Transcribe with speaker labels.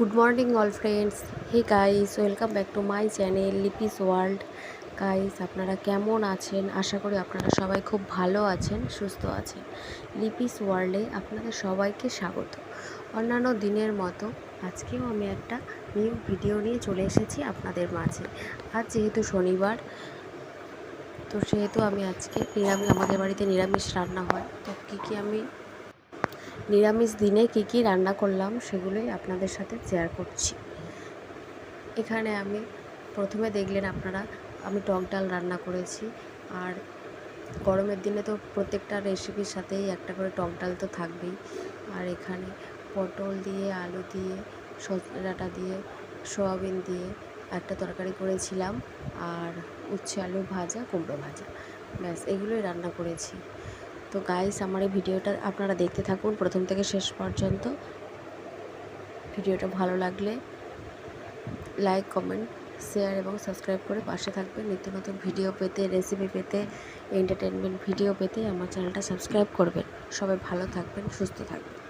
Speaker 1: Morning all friends hey guys welcome back to my channel Lipis world guys আপনারা কেমন আছেন? আশা করি আপনারা সবাই খুব ভালো আছেন, সুস্থ আছেন। লিপিস ওয়ার্ল্ডে আপনাদের সবাইকে স্বাগত। অন্যান্য দিনের মতো আজকেও আমি একটা নিউ ভিডিও নিয়ে চলে এসেছি আপনাদের মাঝে। আজ যেহেতু শনিবার, তো সেহেতু আমি আজকে নিরামিষ আমাদের বাড়িতে নিরামিষ রান্না হয়। তো কী কী আমি নিরামিষ দিনে কী কী রান্না করলাম সেগুলোই আপনাদের সাথে শেয়ার করছি। এখানে আমি প্রথমে দেখলেন আপনারা, আমি টক ডাল রান্না করেছি আর গরমের দিনে তো প্রত্যেকটা রেসিপির সাথেই একটা করে টক ডাল তো থাকবেই। আর এখানে পটল দিয়ে, আলু দিয়ে সজনে দিয়ে, সয়াবিন দিয়ে একটা তরকারি করেছিলাম আর উচ্ছে আলু ভাজা, কুমড়ো ভাজা। ব্যাস, এগুলোই রান্না করেছি। তো গাইস আমার এই ভিডিওটা আপনারা দেখতে থাকুন প্রথম থেকে শেষ পর্যন্ত। ভিডিওটা ভালো লাগলে লাইক কমেন্ট শেয়ার এবং সাবস্ক্রাইব করে পাশে থাকবেন। নিত্য নতুন ভিডিও পেতে রেসিপি পেতে এন্টারটেনমেন্ট ভিডিও পেতে আমার চ্যানেলটা সাবস্ক্রাইব করবেন। সবাই ভালো থাকবেন, সুস্থ থাকবেন।